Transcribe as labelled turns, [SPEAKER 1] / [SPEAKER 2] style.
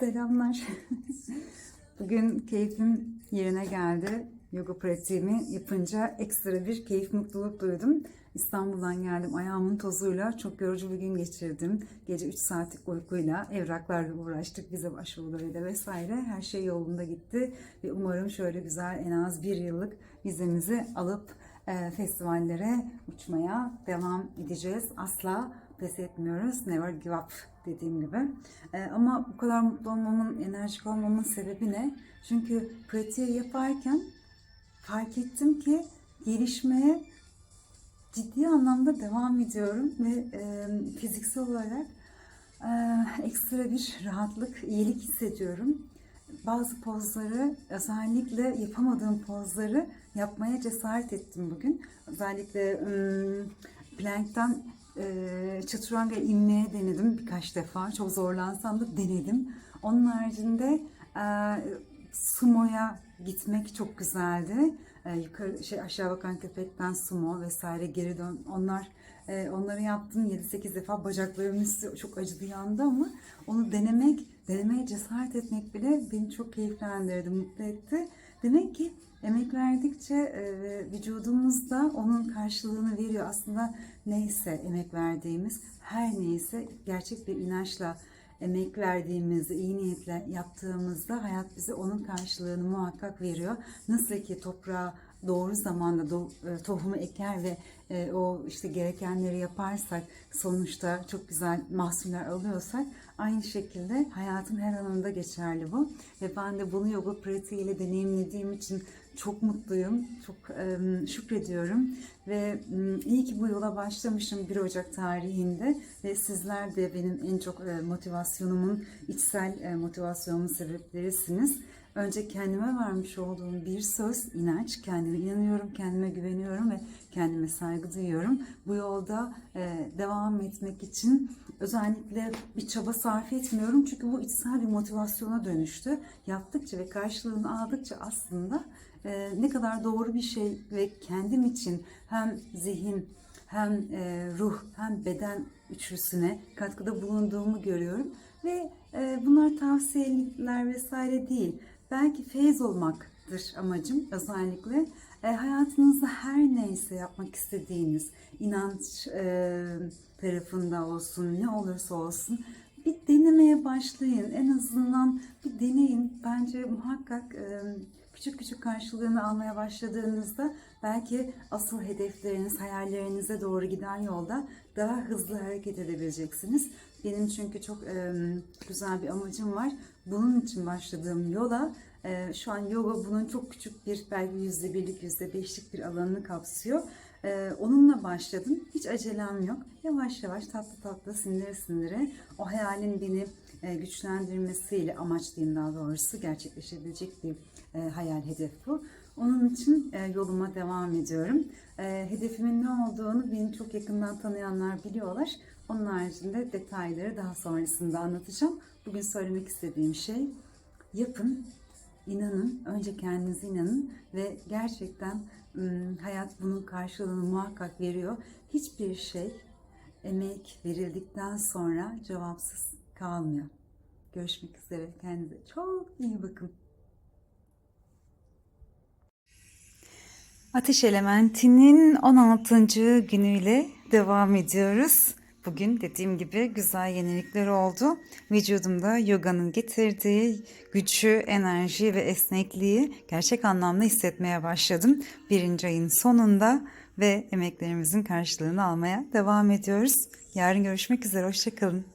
[SPEAKER 1] Selamlar. Bugün keyfim yerine geldi. Yoga pratiğimi yapınca ekstra bir keyif, mutluluk duydum. İstanbul'dan geldim ayağımın tozuyla çok yorucu bir gün geçirdim. Gece 3 saatlik uykuyla evraklarla uğraştık, vize başvurularıyla vesaire. Her şey yolunda gitti ve umarım şöyle güzel en az bir yıllık vizemizi alıp e, festivallere uçmaya devam edeceğiz. Asla pes etmiyoruz. Never give up dediğim gibi. E, ama bu kadar mutlu olmamın, enerjik olmamın sebebi ne? Çünkü pratiği yaparken fark ettim ki gelişmeye ciddi anlamda devam ediyorum ve e, fiziksel olarak e, ekstra bir rahatlık, iyilik hissediyorum. Bazı pozları, özellikle yapamadığım pozları yapmaya cesaret ettim bugün. Özellikle ım, plankten e, çaturanga inmeye denedim birkaç defa. Çok zorlansam da denedim. Onun haricinde e, sumo'ya gitmek çok güzeldi. E, yukarı şey aşağı bakan köpekten sumo vesaire geri dön. Onlar e, onları yaptım 7-8 defa bacaklarım üstü çok acıdı yandı ama onu denemek, denemeye cesaret etmek bile beni çok keyiflendirdi, mutlu etti. Demek ki emek verdikçe e, vücudumuz da onun karşılığını veriyor. Aslında neyse emek verdiğimiz her neyse gerçek bir inançla emek verdiğimizde, iyi niyetle yaptığımızda hayat bize onun karşılığını muhakkak veriyor. Nasıl ki toprağa doğru zamanda do- e, tohumu eker ve e, o işte gerekenleri yaparsak sonuçta çok güzel mahsuller alıyorsak aynı şekilde hayatın her alanında geçerli bu. Ve ben de bunu yoga pratiğiyle deneyimlediğim için çok mutluyum, çok e, şükrediyorum ve m, iyi ki bu yola başlamışım 1 Ocak tarihinde ve sizler de benim en çok e, motivasyonumun, içsel e, motivasyonumun sebeplerisiniz. Önce kendime vermiş olduğum bir söz, inanç, kendime inanıyorum, kendime güveniyorum ve kendime saygı duyuyorum. Bu yolda e, devam etmek için özellikle bir çaba sarf etmiyorum çünkü bu içsel bir motivasyona dönüştü. Yaptıkça ve karşılığını aldıkça aslında e, ne kadar doğru bir şey ve kendim için hem zihin hem e, ruh hem beden üçlüsüne katkıda bulunduğumu görüyorum ve e, bunlar tavsiyeler vesaire değil. Belki feyiz olmaktır amacım özellikle. E, hayatınızda her neyse yapmak istediğiniz inanç e, tarafında olsun ne olursa olsun bir denemeye başlayın. En azından bir deneyin. Bence muhakkak e, küçük küçük karşılığını almaya başladığınızda belki asıl hedefleriniz, hayallerinize doğru giden yolda daha hızlı hareket edebileceksiniz. Benim çünkü çok e, güzel bir amacım var. Bunun için başladığım yola e, şu an yoga bunun çok küçük bir belki yüzde birlik, yüzde beşlik bir alanını kapsıyor. Ee, onunla başladım. Hiç acelem yok. Yavaş yavaş tatlı tatlı sindire sindire o hayalin beni e, güçlendirmesiyle amaç diyeyim daha doğrusu gerçekleşebilecek bir e, hayal hedef bu. Onun için e, yoluma devam ediyorum. E, hedefimin ne olduğunu beni çok yakından tanıyanlar biliyorlar. Onun haricinde detayları daha sonrasında anlatacağım. Bugün söylemek istediğim şey yapın, inanın, önce kendinize inanın ve gerçekten hayat bunun karşılığını muhakkak veriyor. Hiçbir şey emek verildikten sonra cevapsız kalmıyor. Görüşmek üzere. Kendinize çok iyi bakın. Ateş Elementi'nin 16. günüyle devam ediyoruz. Bugün dediğim gibi güzel yenilikler oldu. Vücudumda yoganın getirdiği gücü, enerji ve esnekliği gerçek anlamda hissetmeye başladım. Birinci ayın sonunda ve emeklerimizin karşılığını almaya devam ediyoruz. Yarın görüşmek üzere, hoşçakalın.